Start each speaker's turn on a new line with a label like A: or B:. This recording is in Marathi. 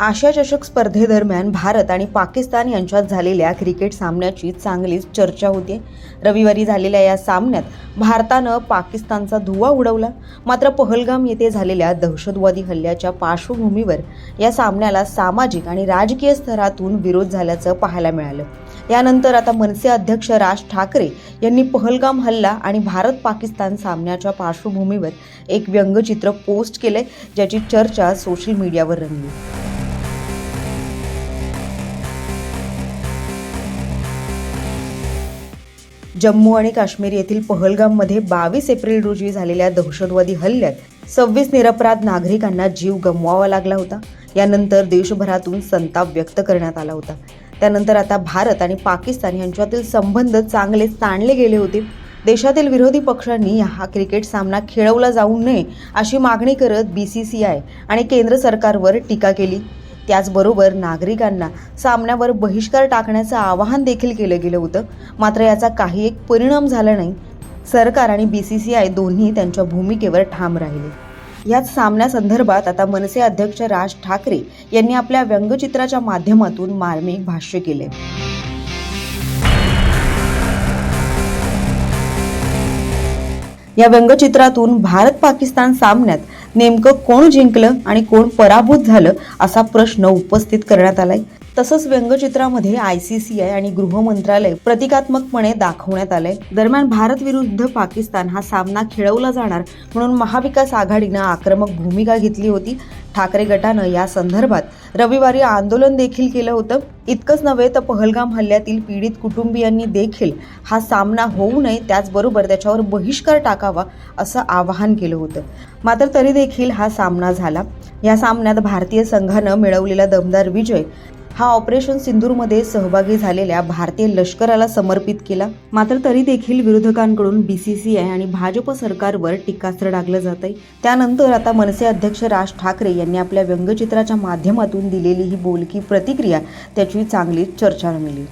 A: आशिया चषक स्पर्धेदरम्यान भारत आणि पाकिस्तान यांच्यात झालेल्या क्रिकेट सामन्याची चांगलीच चर्चा होते. रविवारी झालेल्या या सामन्यात भारतानं पाकिस्तानचा धुवा उडवला. मात्र पहलगाम येथे झालेल्या दहशतवादी हल्ल्याच्या पार्श्वभूमीवर या सामन्याला सामाजिक आणि राजकीय स्तरातून विरोध झाल्याचं पाहायला मिळालं. यानंतर आता मनसे अध्यक्ष राज ठाकरे यांनी पहलगाम हल्ला आणि भारत पाकिस्तान सामन्याच्या पार्श्वभूमीवर एक व्यंगचित्र पोस्ट केले ज्याची चर्चा सोशल मीडियावर रंगली. जम्मू आणि काश्मीर येथील पहलगाममध्ये बावीस एप्रिल रोजी झालेल्या दहशतवादी हल्ल्यात सव्वीस निरपराध नागरिकांना जीव गमवावा लागला होता. यानंतर देशभरातून संताप व्यक्त करण्यात आला होता. त्यानंतर आता भारत आणि पाकिस्तान यांच्यातील संबंध चांगले ताणले गेले होते. देशातील विरोधी पक्षांनी हा क्रिकेट सामना खेळवला जाऊ नये अशी मागणी करत बी सी सी आय आणि केंद्र सरकारवर टीका केली. त्याचबरोबर नागरिकांना सामन्यावर बहिष्कार टाकण्याचं आवाहन देखील केलं गेलं होतं. मात्र याचा काही एक परिणाम झाला नाही. सरकार आणि बी सी सी आय दोन्ही त्यांच्या भूमिकेवर ठाम राहिले. याच सामन्यासंदर्भात आता मनसे अध्यक्ष राज ठाकरे यांनी आपल्या व्यंगचित्राच्या माध्यमातून मार्मिक भाष्य केले. या व्यंगचित्रातून भारत पाकिस्तान सामन्यात नेमकं कोण जिंकलं आणि कोण पराभूत झालं असा प्रश्न उपस्थित करण्यात आलाय. तसंच व्यंगचित्रामध्ये आय सी सी आय आणि गृह मंत्रालय प्रतिकात्मकपणे दाखवण्यात आलंय. दरम्यान भारत विरुद्ध पाकिस्तान हा सामना खेळवला जाणार म्हणून महाविकास आघाडीनं आक्रमक भूमिका घेतली होती. ठाकरे गटानं या संदर्भात रविवारी आंदोलन देखील केलं होतं. इतकंच नव्हे तर पहलगाम हल्ल्यातील पीडित कुटुंबियांनी देखील हा सामना होऊ नये त्याचबरोबर त्याच्यावर बहिष्कार टाकावा असं आवाहन केलं होतं. मात्र तरी देखील हा सामना झाला. या सामन्यात भारतीय संघानं मिळवलेला दमदार विजय हा ऑपरेशन सिंधूरमध्ये सहभागी झालेल्या भारतीय लष्कराला समर्पित केला. मात्र तरी देखील विरोधकांकडून बीसीसीआय आणि भाजप सरकारवर टीकास्त्र डागलं जात आहे त्यानंतर आता मनसे अध्यक्ष राज ठाकरे यांनी आपल्या व्यंगचित्राच्या माध्यमातून दिलेली ही बोलकी प्रतिक्रिया त्याची चांगलीच चर्चा रंगली